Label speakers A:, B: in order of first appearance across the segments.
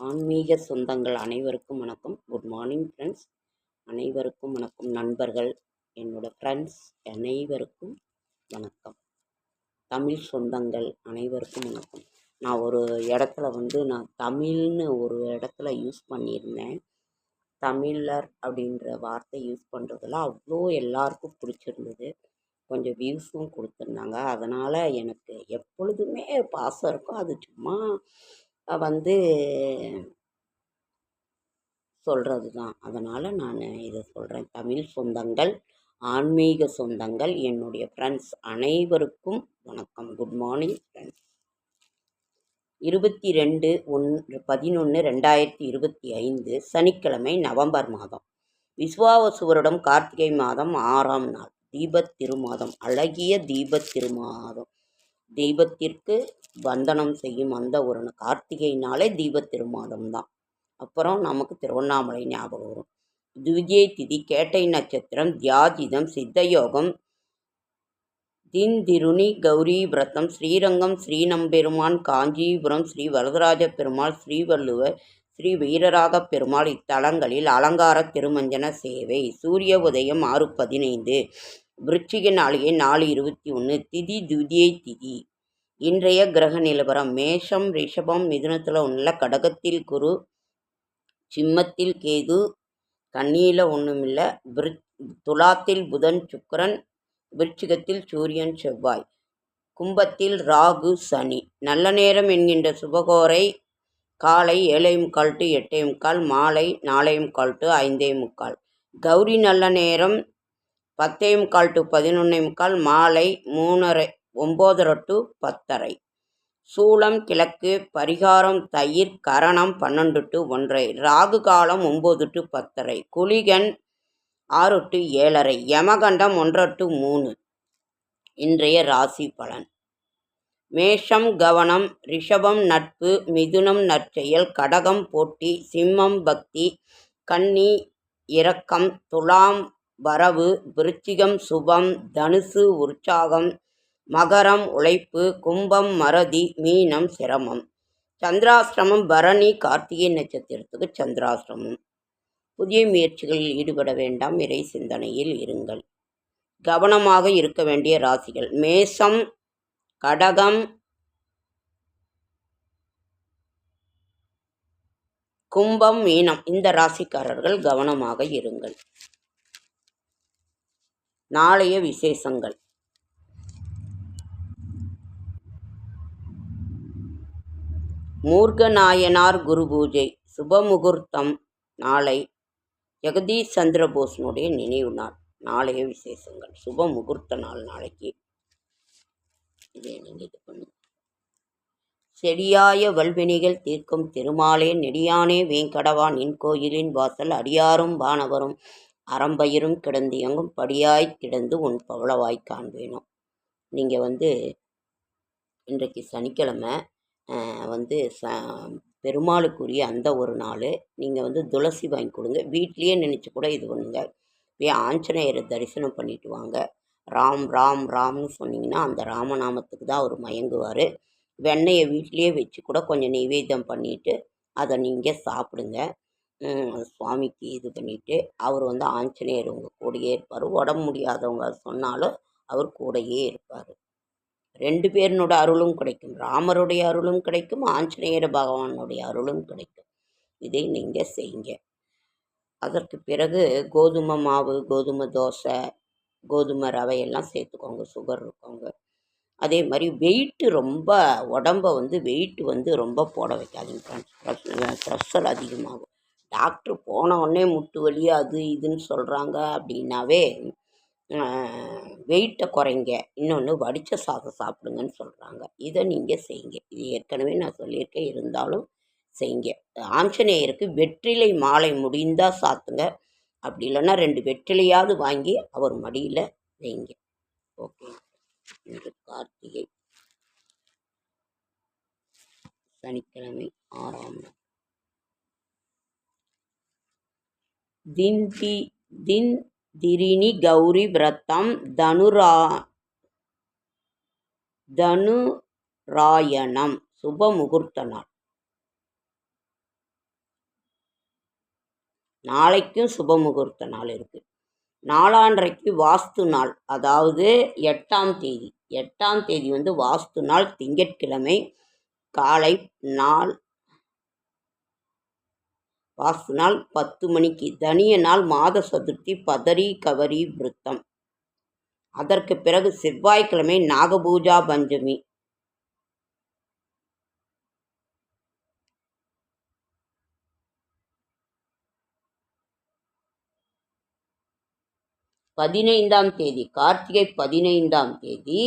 A: ஆன்மீக சொந்தங்கள் அனைவருக்கும் வணக்கம். குட் மார்னிங் ஃப்ரெண்ட்ஸ் அனைவருக்கும் வணக்கம் நண்பர்கள். என்னோடய ஃப்ரெண்ட்ஸ் அனைவருக்கும் வணக்கம். தமிழ் சொந்தங்கள் அனைவருக்கும் வணக்கம். நான் ஒரு இடத்துல வந்து நான் தமிழ்னு ஒரு இடத்துல யூஸ் பண்ணியிருந்தேன். தமிழர் அப்படின்ற வார்த்தை யூஸ் பண்ணுறதுல அவ்வளோ எல்லாருக்கும் பிடிச்சிருந்தது. கொஞ்சம் வியூஸும் கொடுத்துருந்தாங்க. அதனால் எனக்கு எப்பொழுதுமே பாசம் இருக்கும். அது சும்மா வந்து சொல்கிறது தான் அதனால் நான் இதை சொல்கிறேன் தமிழ் சொந்தங்கள் ஆன்மீக சொந்தங்கள் என்னுடைய ஃப்ரெண்ட்ஸ் அனைவருக்கும் வணக்கம். குட் மார்னிங் ஃப்ரெண்ட்ஸ் இருபத்தி ரெண்டு ஒன்று பதினொன்று ரெண்டாயிரத்தி இருபத்தி ஐந்து சனிக்கிழமை நவம்பர் மாதம். விஸ்வாவசு வருடம் கார்த்திகை மாதம் ஆறாம் நாள். தீபத் திருமாதம். அழகிய தீபத் திருமாதம். தெய்வத்திற்கு வந்தனம் செய்யும் அந்த ஒரு கார்த்திகைனாலே தீப திருமாதம் தான். அப்புறம் நமக்கு திருவண்ணாமலை ஞாபகம் வரும். துவிஜய திதி கேட்டை நட்சத்திரம் தியாஜிதம் சித்தயோகம் தின்திருணி கௌரி விரதம் ஸ்ரீரங்கம் ஸ்ரீநம்பெருமான் காஞ்சிபுரம் ஸ்ரீ வரதராஜ பெருமாள் ஸ்ரீவள்ளுவர் ஸ்ரீ வீரராக பெருமாள் இத்தலங்களில் அலங்கார திருமஞ்சன சேவை. சூரிய உதயம் ஆறு பதினைந்து. விருச்சிக நாளிகை நாலு இருபத்தி ஒன்று திதி துதியை திதி. இன்றைய கிரக நிலவரம் மேஷம் ரிஷபம் மிதுனத்தில் உள்ள கடகத்தில் குரு சிம்மத்தில் கேது கண்ணியில் ஒன்றுமில்லை விரு துலாத்தில் புதன் சுக்கரன் விருச்சிகத்தில் சூரியன் செவ்வாய். கும்பத்தில் ராகு சனி. நல்ல நேரம் என்கின்ற சுபகோரை காலை ஏழையும் முக்கால் டு எட்டே முக்கால் மாலை நாலே முக்கால் டு ஐந்தே முக்கால் கௌரி நல்ல நேரம் பத்தே முக்கால் டு பதினொன்னே முக்கால் மாலை மூணரை ஒம்போதரை டு பத்தரை. சூளம் கிழக்கு பரிகாரம் தயிர் கரணம் பன்னெண்டு டு ஒன்றரை. ராகு காலம் ஒம்பது டு பத்தரை. குளிகன் ஆறு டு ஏழரை. யமகண்டம் ஒன்றரை டு மூணு. இன்றைய ராசி பலன். மேஷம் கவனம் ரிஷபம் நட்பு மிதுனம் நற்செயல் கடகம் போட்டி சிம்மம் பக்தி கன்னி இரக்கம் துலாம் வரவு விருச்சிகம் சுபம் தனுசு உற்சாகம் மகரம் உழைப்பு கும்பம் மறதி மீனம் சிரமம். சந்திராசிரமம் பரணி கார்த்திகை நட்சத்திரத்துக்கு சந்திராசிரமம் புதிய முயற்சிகளில் ஈடுபட வேண்டாம் இறை சிந்தனையில் இருங்கள். கவனமாக இருக்க வேண்டிய ராசிகள். மேசம் கடகம் கும்பம் மீனம். இந்த ராசிக்காரர்கள் கவனமாக இருங்கள். நாளைய விசேஷங்கள். மூர்கநாயனார் குரு பூஜை சுபமுகூர்த்தம் நாளை ஜெகதீஷ் சந்திரபோஸ்னுடைய நினைவு நாள். நாளைய விசேஷங்கள். சுப முகூர்த்த நாள் நாளைக்கு. இதே நீங்கள் இது பண்ணுங்க. செடியாய வல்வினிகள் தீர்க்கும் திருமாலே நெடியானே வேங்கடவா நின் கோயிலின் வாசல் அடியாரும் வானவரும் அறம்பயிரும் கிடந்து எங்கும் படியாய் கிடந்து உன் பவளவாய் காண்பேனும் நீங்கள் வந்து இன்றைக்கு சனிக்கிழமை வந்து ச பெருமாளுக்குரிய அந்த ஒரு நாள் நீங்கள் வந்து துளசி வாங்கி கொடுங்க. வீட்லேயே நினச்சி கூட இது பண்ணுங்க. போய் ஆஞ்சநேயரை தரிசனம் பண்ணிட்டு வாங்க. ராம் ராம் ராம்னு சொன்னீங்கன்னா அந்த ராமநாமத்துக்கு தான் அவர் மயங்குவார். வெண்ணெயை வீட்லேயே வச்சு கூட கொஞ்சம் நைவேத்தியம் பண்ணிவிட்டு அதை நீங்கள் சாப்பிடுங்க. சுவாமிக்கு இது பண்ணிவிட்டு அவர் வந்து ஆஞ்சநேயர் உங்கள் கூடயே இருப்பார். உடம்பு முடியாதவங்க சொன்னாலும் அவர் கூடயே இருப்பார். ரெண்டு பேரினோட அருளும் கிடைக்கும். ராமருடைய அருளும் கிடைக்கும் ஆஞ்சநேயர் பகவானுடைய அருளும் கிடைக்கும். இதை நீங்கள் செய்யுங்க. அதற்கு பிறகு கோதுமை மாவு கோதுமை தோசை கோதுமை ரவையெல்லாம் சேர்த்துக்கோங்க. சுகர் இருக்கவங்க. அதே மாதிரி வெயிட்டு ரொம்ப உடம்ப வந்து வெயிட்டு வந்து ரொம்ப போட வைக்காதீங்க. ஃப்ரெண்ட்ஸ் ப்ரெஷர் அதிகமாகும். டாக்ட்ரு போன உடனே முட்டு வலி அது இதுன்னு சொல்கிறாங்க அப்படின்னாவே வெயிட்டை குறைங்க. இன்னொன்று வடித்த சாதம் சாப்பிடுங்கன்னு சொல்கிறாங்க இதை நீங்கள் செய்யுங்க. இது ஏற்கனவே நான் சொல்லியிருக்கேன். இருந்தாலும் செய்யுங்க. ஆஞ்சநேயருக்கு வெற்றிலை மாலை முடிந்தால் சாத்துங்க. அப்படி இல்லைன்னா ரெண்டு வெற்றிலையாவது வாங்கி அவர் மடியில் வைங்க. ஓகே. இன்று கார்த்திகை. சனிக்கிழமை ஆறாம் நாள். தின்தி தின் திரிணி கௌரி விரதம் தனுரா தனுராயணம். சுப முகூர்த்த நாள். நாளைக்கும் சுப முகூர்த்த நாள் இருக்குது நாளான்றைக்கு வாஸ்து நாள். அதாவது எட்டாம் தேதி. எட்டாம் தேதி வந்து வாஸ்து நாள் திங்கட்கிழமை காலை நாள் வாசு நாள் பத்து மணிக்கு தனிய நாள் மாத சதுர்த்தி பதரி கவரி விருத்தம் அதற்கு பிறகு செவ்வாய்க்கிழமை நாகபூஜா பஞ்சமி. பதினைந்தாம் தேதி கார்த்திகை பதினைந்தாம் தேதி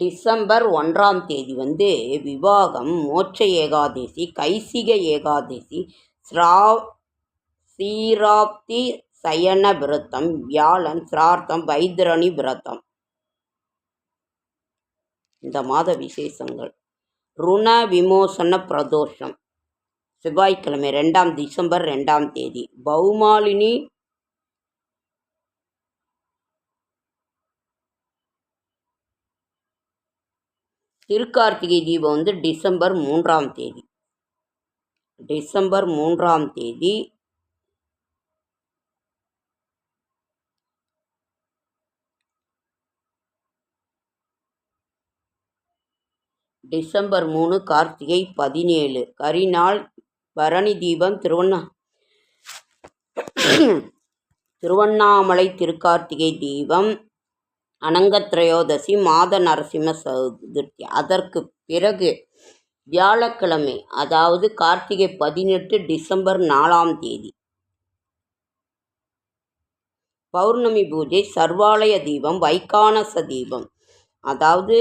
A: டிசம்பர் ஒன்றாம் தேதி வந்து விவாகம் மோட்ச ஏகாதசி கைசிக ஏகாதசி ஸ்ரா சீராப்தி சயன விரதம் வியாழன் சிரார்த்தம் வைத்திரணி விரதம். இந்த மாத விசேஷங்கள். ருண விமோசன பிரதோஷம். செவ்வாய்க்கிழமை ரெண்டாம் டிசம்பர் ரெண்டாம் தேதி. பௌமாலினி திருக்கார்த்திகை தீபம் வந்து டிசம்பர் மூன்றாம் தேதி. டிசம்பர் மூன்றாம் தேதி. டிசம்பர் மூணு கார்த்திகை பதினேழு. கரிநாள் பரணி தீபம் திருவண்ணா திருவண்ணாமலை திருக்கார்த்திகை தீபம் அனங்கத்ரயோதசி மாத நரசிம்ம சதுர்த்தி. அதற்கு பிறகு வியாழக்கிழமை அதாவது கார்த்திகை பதினெட்டு டிசம்பர் நாலாம் தேதி. பௌர்ணமி பூஜை சர்வாலய தீபம் வைகானச தீபம். அதாவது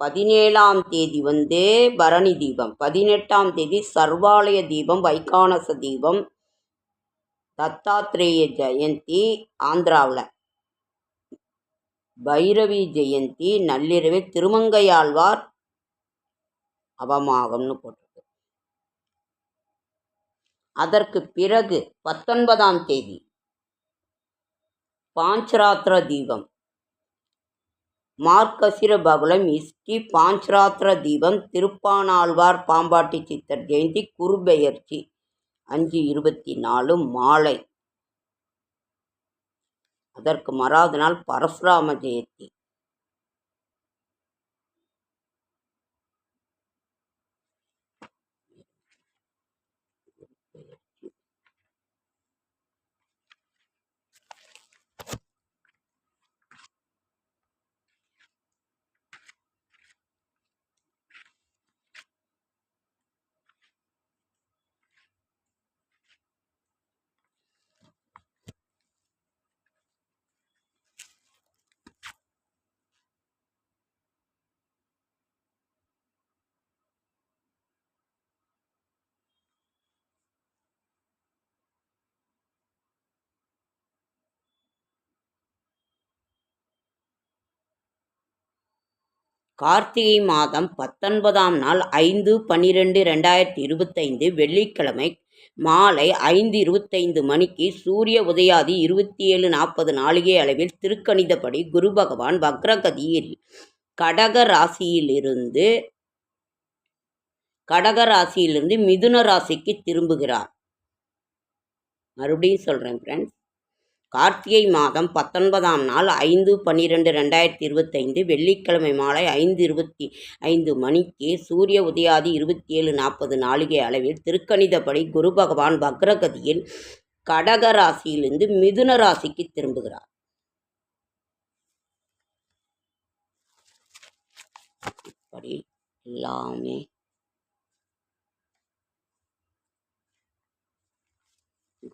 A: பதினேழாம் தேதி வந்து பரணி தீபம். பதினெட்டாம் தேதி சர்வாலய தீபம் வைகானச தீபம் தத்தாத்ரேய ஜெயந்தி ஆந்திராவில். பைரவி ஜெயந்தி நள்ளிரவில் திருமங்கையாழ்வார் அவமாகம்னு போட்டிருக்கு. அதற்கு பிறகு பத்தொன்பதாம் தேதி பாஞ்சராத்திர தீபம். மார்க்கசிர பகுலம் இஷ்டி பாஞ்சராத்திர தீபம் திருப்பானாழ்வார் பாம்பாட்டி சித்தர் ஜெயந்தி குருபெயர்ச்சி அஞ்சு இருபத்தி நாலு மாலை. அதற்கு மறாவது நாள் பரசுராம ஜெயந்தி. கார்த்திகை மாதம் பத்தொன்பதாம் நாள் ஐந்து பன்னிரெண்டு ரெண்டாயிரத்தி இருபத்தைந்து வெள்ளிக்கிழமை மாலை ஐந்து இருபத்தைந்து மணிக்கு சூரிய உதயாதி இருபத்தி ஏழு நாற்பது நாளிகை அளவில் திருக்கணிதப்படி குரு பகவான் வக்ரகதியில் கடக ராசியிலிருந்து கடக ராசியிலிருந்து மிதுன ராசிக்கு திரும்புகிறார். மறுபடியும் சொல்கிறேன் ஃப்ரெண்ட்ஸ் கார்த்திகை மாதம் பத்தொன்பதாம் நாள் ஐந்து பன்னிரெண்டு ரெண்டாயிரத்தி இருபத்தைந்து வெள்ளிக்கிழமை மாலை ஐந்து இருபத்தி ஐந்து மணிக்கு சூரிய உதயாதி இருபத்தி ஏழு நாற்பது நாளிகை அளவில் திருக்கணிதப்படி குரு பகவான் வக்ரகதியில் கடக ராசியிலிருந்து மிதுன ராசிக்கு திரும்புகிறார். இப்படி எல்லாமே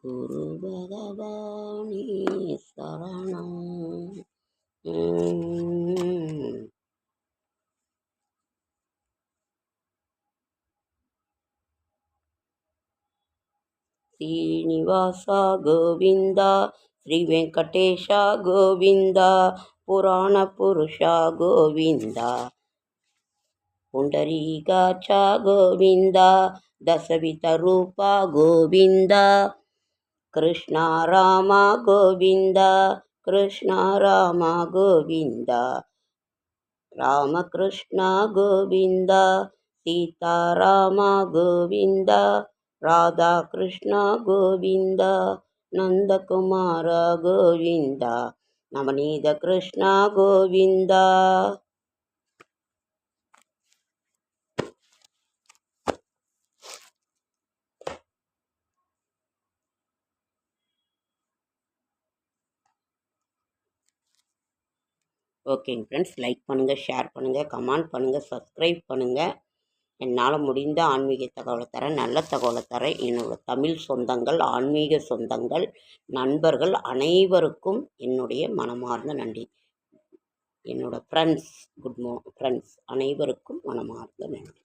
A: குரு பகவானே சரணம் ಶ್ರೀನಿವಾಸ ಗೋವಿಂದ ಶ್ರೀ ವೆಂಕಟೇಶ ಗೋವಿಂದ ಪುರಾಣ ಪುರುಷ ಗೋವಿಂದ ಪುಂಡರೀಕಾಚ ಗೋವಿಂದ ದಶವಿತ ರೂಪ ಗೋವಿಂದ कृष्ण राम गोविन्द कृष्ण राम गोविन्द। रामकृष्ण गोविन्द सीताराम गोविन्द राधा गोविन्द नन्दकुमार गोविन्द। नवनीत कृष्ण गोविन्द। ஓகேங்க ஃப்ரெண்ட்ஸ். லைக் பண்ணுங்கள் ஷேர் பண்ணுங்கள் கமெண்ட் பண்ணுங்கள் சப்ஸ்கிரைப் பண்ணுங்கள் என்னால் முடிந்த ஆன்மீக தகவலை தரேன் நல்ல தகவலை தரேன். என்னோட தமிழ் சொந்தங்கள் ஆன்மீக சொந்தங்கள் நண்பர்கள் அனைவருக்கும் என்னுடைய மனமார்ந்த நன்றி. என்னோட ஃப்ரெண்ட்ஸ் குட் மோ ஃப்ரெண்ட்ஸ் அனைவருக்கும் மனமார்ந்த நன்றி.